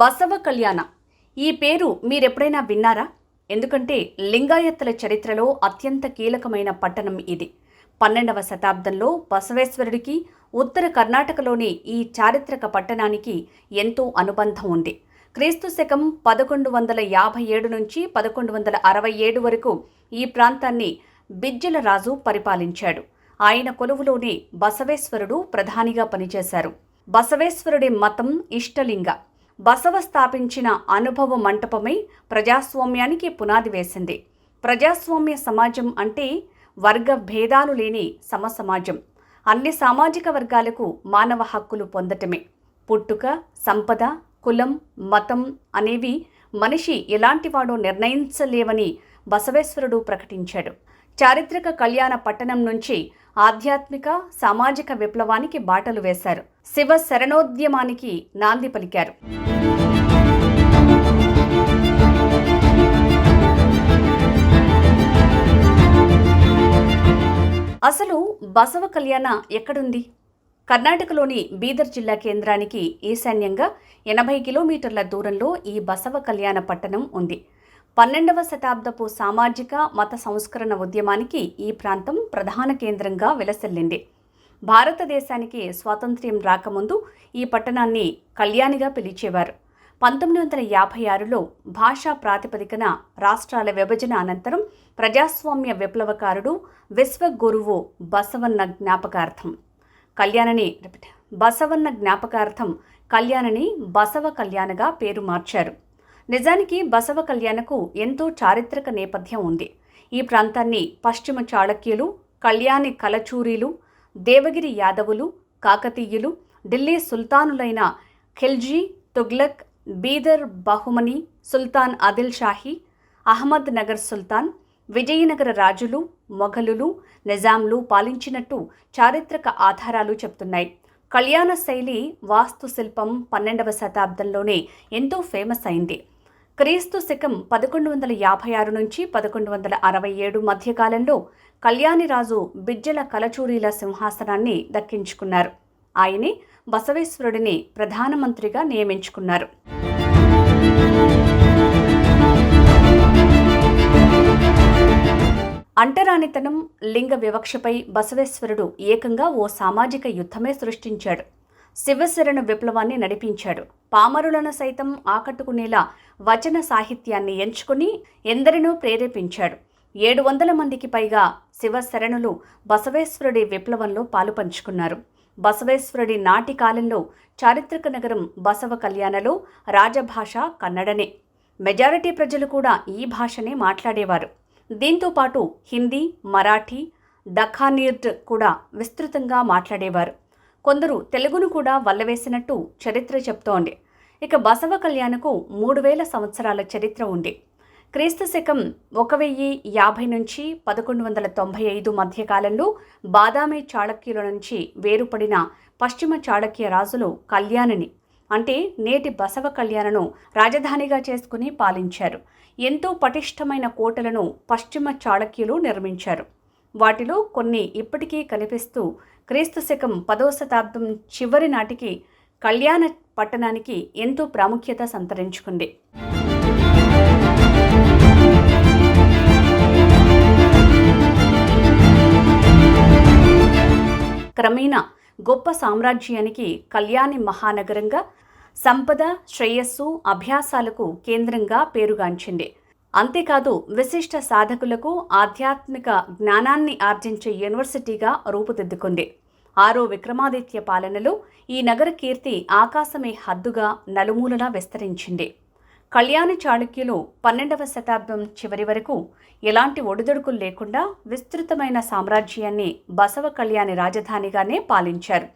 బసవ కళ్యాణ. ఈ పేరు మీరెప్పుడైనా విన్నారా? ఎందుకంటే లింగాయత్తుల చరిత్రలో అత్యంత కీలకమైన పట్టణం ఇది. పన్నెండవ శతాబ్దంలో బసవేశ్వరుడికి ఉత్తర కర్ణాటకలోని ఈ చారిత్రక పట్టణానికి ఎంతో అనుబంధం ఉంది. క్రీస్తు శకం పదకొండు వందల యాభై ఏడు నుంచి పదకొండు వందల అరవై ఏడు వరకు ఈ ప్రాంతాన్ని బిజ్జల రాజు పరిపాలించాడు. ఆయన కొలువులోనే బసవేశ్వరుడు ప్రధానిగా పనిచేశారు. బసవేశ్వరుడి మతం ఇష్టలింగ. బసవ స్థాపించిన అనుభవ మంటపమై ప్రజాస్వామ్యానికి పునాది వేసింది. ప్రజాస్వామ్య సమాజం అంటే వర్గ భేదాలు లేని సమసమాజం. అన్ని సామాజిక వర్గాలకు మానవ హక్కులు పొందటమే. పుట్టుక సంపద కులం మతం అనేవి మనిషి ఎలాంటివాడో నిర్ణయించలేవని బసవేశ్వరుడు ప్రకటించాడు. చారిత్రక కళ్యాణ పట్టణం నుంచి ఆధ్యాత్మిక సామాజిక విప్లవానికి బాటలు వేశారు. శివ శరణోద్యమానికి నాంది పలికారు. అసలు బసవ కళ్యాణ ఎక్కడుంది? కర్ణాటకలోని బీదర్ జిల్లా కేంద్రానికి ఈశాన్యంగా ఎనభై కిలోమీటర్ల దూరంలో ఈ బసవ కళ్యాణ పట్టణం ఉంది. పన్నెండవ శతాబ్దపు సామాజిక మత సంస్కరణ ఉద్యమానికి ఈ ప్రాంతం ప్రధాన కేంద్రంగా విలసిల్లింది. భారతదేశానికి స్వాతంత్ర్యం రాకముందు ఈ పట్టణాన్ని కళ్యాణిగా పిలిచేవారు. పంతొమ్మిది వందల యాభై ఆరులో భాషా ప్రాతిపదికన రాష్ట్రాల విభజన అనంతరం ప్రజాస్వామ్య విప్లవకారుడు విశ్వగురువు బసవన్న జ్ఞాపకార్థం. కళ్యాణని బసవన్న జ్ఞాపకార్థం కళ్యాణని బసవ కళ్యాణగా పేరు మార్చారు. నిజానికి బసవ కళ్యాణకు ఎంతో చారిత్రక నేపథ్యం ఉంది. ఈ ప్రాంతాన్ని పశ్చిమ చాళక్యులు కళ్యాణి కలచూరీలు దేవగిరి యాదవులు కాకతీయులు ఢిల్లీ సుల్తానులైన ఖిల్జీ తుగ్లక్ బీదర్ బహుమని సుల్తాన్ ఆదిల్ షాహీ అహ్మద్ నగర్ సుల్తాన్ విజయనగర రాజులు మొఘలులు నిజాంలు పాలించినట్టు చారిత్రక ఆధారాలు చెప్తున్నాయి కళ్యాణ శైలి వాస్తుశిల్పం పన్నెండవ శతాబ్దంలోనే ఎంతో ఫేమస్ అయింది. క్రీస్తు శకం పదకొండు వందల యాభై ఆరు నుంచి పదకొండు వందల అరవై ఏడు మధ్యకాలంలో కళ్యాణిరాజు బిజ్జల కలచూరీల సింహాసనాన్ని దక్కించుకున్నారు. ఆయనే బసవేశ్వరుడిని ప్రధానమంత్రిగా నియమించుకున్నారు. అంటరానితనం లింగ వివక్షపై బసవేశ్వరుడు ఏకంగా ఓ సామాజిక యుద్ధమే సృష్టించాడు. శివశరణ విప్లవాన్ని నడిపించాడు. పామరులను సైతం ఆకట్టుకునేలా వచన సాహిత్యాన్ని ఎంచుకుని ఎందరినో ప్రేరేపించాడు. ఏడు వందల మందికి పైగా శివశరణులు బసవేశ్వరుడి విప్లవంలో పాలుపంచుకున్నారు బసవేశ్వరుడి నాటి కాలంలో చారిత్రక నగరం బసవ కళ్యాణలో రాజభాష కన్నడనే. మెజారిటీ ప్రజలు కూడా ఈ భాషనే మాట్లాడేవారు. దీంతో పాటు హిందీ మరాఠీ దఖానీర్డ్ కూడా విస్తృతంగా మాట్లాడేవారు. కొందరు తెలుగును కూడా వల్లవేసినట్టు చరిత్ర చెప్తోంది. ఇక బసవ కళ్యాణకు మూడు వేల సంవత్సరాల చరిత్ర ఉంది. క్రీస్తు శకం ఒక వెయ్యి యాభై నుంచి పదకొండు వందల తొంభై ఐదు మధ్యకాలంలో బాదామి చాళక్యుల నుంచి వేరుపడిన పశ్చిమ చాళక్య రాజులు కళ్యాణిని అంటే నేటి బసవ కళ్యాణను రాజధానిగా చేసుకుని పాలించారు. ఎంతో పటిష్టమైన కోటలను పశ్చిమ చాళక్యులు నిర్మించారు. వాటిలో కొన్ని ఇప్పటికీ కనిపిస్తూ క్రీస్తు శకం పదవ శతాబ్దం చివరి నాటికి కళ్యాణ పట్టణానికి ఎంతో ప్రాముఖ్యత సంతరించుకుంది. క్రమేణా గొప్ప సామ్రాజ్యానికి కళ్యాణి మహానగరంగా సంపద శ్రేయస్సు అభ్యాసాలకు కేంద్రంగా పేరుగాంచింది. అంతేకాదు విశిష్ట సాధకులకు ఆధ్యాత్మిక జ్ఞానాన్ని ఆర్జించే యూనివర్సిటీగా రూపుదిద్దుకుంది. ఆరో విక్రమాదిత్య పాలనలో ఈ నగర కీర్తి ఆకాశమే హద్దుగా నలుమూలలా విస్తరించింది. కళ్యాణ చాళుక్యులు పన్నెండవ శతాబ్దం చివరి వరకు ఎలాంటి ఒడిదొడుకులు లేకుండా విస్తృతమైన సామ్రాజ్యాన్ని బసవ కళ్యాణి రాజధానిగానే పాలించారు.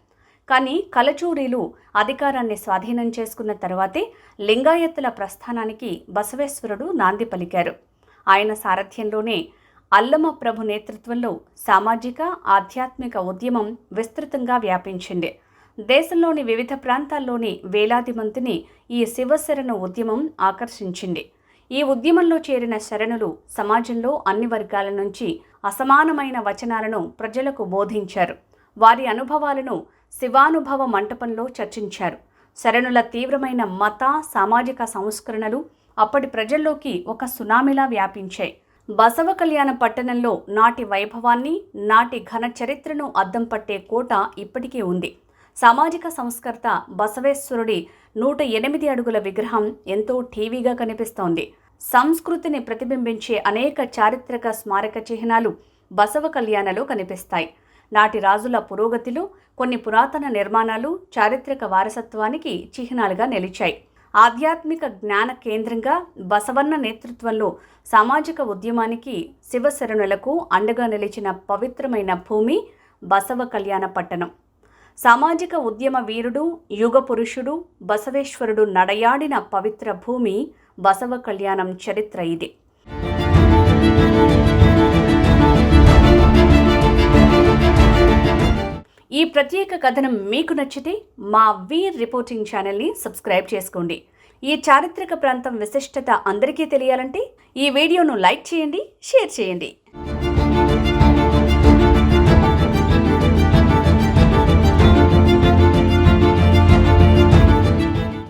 కానీ కలచూరీలు అధికారాన్ని స్వాధీనం చేసుకున్న తర్వాతే లింగాయత్తుల ప్రస్థానానికి బసవేశ్వరుడు నాంది పలికారు. ఆయన సారథ్యంలోనే అల్లమ ప్రభు నేతృత్వంలో సామాజిక ఆధ్యాత్మిక ఉద్యమం విస్తృతంగా వ్యాపించింది. దేశంలోని వివిధ ప్రాంతాల్లోని వేలాది మందిని ఈ శివశరణ ఉద్యమం ఆకర్షించింది. ఈ ఉద్యమంలో చేరిన శరణులు సమాజంలో అన్ని వర్గాల నుంచి అసమానమైన వచనాలను ప్రజలకు బోధించారు. వారి అనుభవాలను శివానుభవ మంటపంలో చర్చించారు. శరణుల తీవ్రమైన మత సామాజిక సంస్కరణలు అప్పటి ప్రజల్లోకి ఒక సునామీలా వ్యాపించాయి. బసవ కళ్యాణ పట్టణంలో నాటి వైభవాన్ని నాటి ఘన చరిత్రను అద్దం పట్టే కోట ఇప్పటికీ ఉంది. సామాజిక సంస్కర్త బసవేశ్వరుడి నూట ఎనిమిది అడుగుల విగ్రహం ఎంతో టీవీగా కనిపిస్తోంది. సంస్కృతిని ప్రతిబింబించే అనేక చారిత్రక స్మారక చిహ్నాలు బసవ కళ్యాణలో కనిపిస్తాయి. నాటి రాజుల పురోగతిలో కొన్ని పురాతన నిర్మాణాలు చారిత్రక వారసత్వానికి చిహ్నాలుగా నిలిచాయి. ఆధ్యాత్మిక జ్ఞాన కేంద్రంగా బసవన్న నేతృత్వంలో సామాజిక ఉద్యమానికి శివశరణులకు అండగా నిలిచిన పవిత్రమైన భూమి బసవ కళ్యాణ పట్టణం. సామాజిక ఉద్యమ వీరుడు యుగ పురుషుడు బసవేశ్వరుడు నడయాడిన పవిత్ర భూమి బసవ కళ్యాణం చరిత్ర ఇది. ఈ ప్రత్యేక కథనం మీకు నచ్చితే మా వీర్ రిపోర్టింగ్ ఛానల్ని సబ్స్క్రైబ్ చేసుకోండి. ఈ చారిత్రక ప్రాంతం విశిష్టత అందరికీ తెలియాలంటే ఈ వీడియోను లైక్ చేయండి షేర్ చేయండి.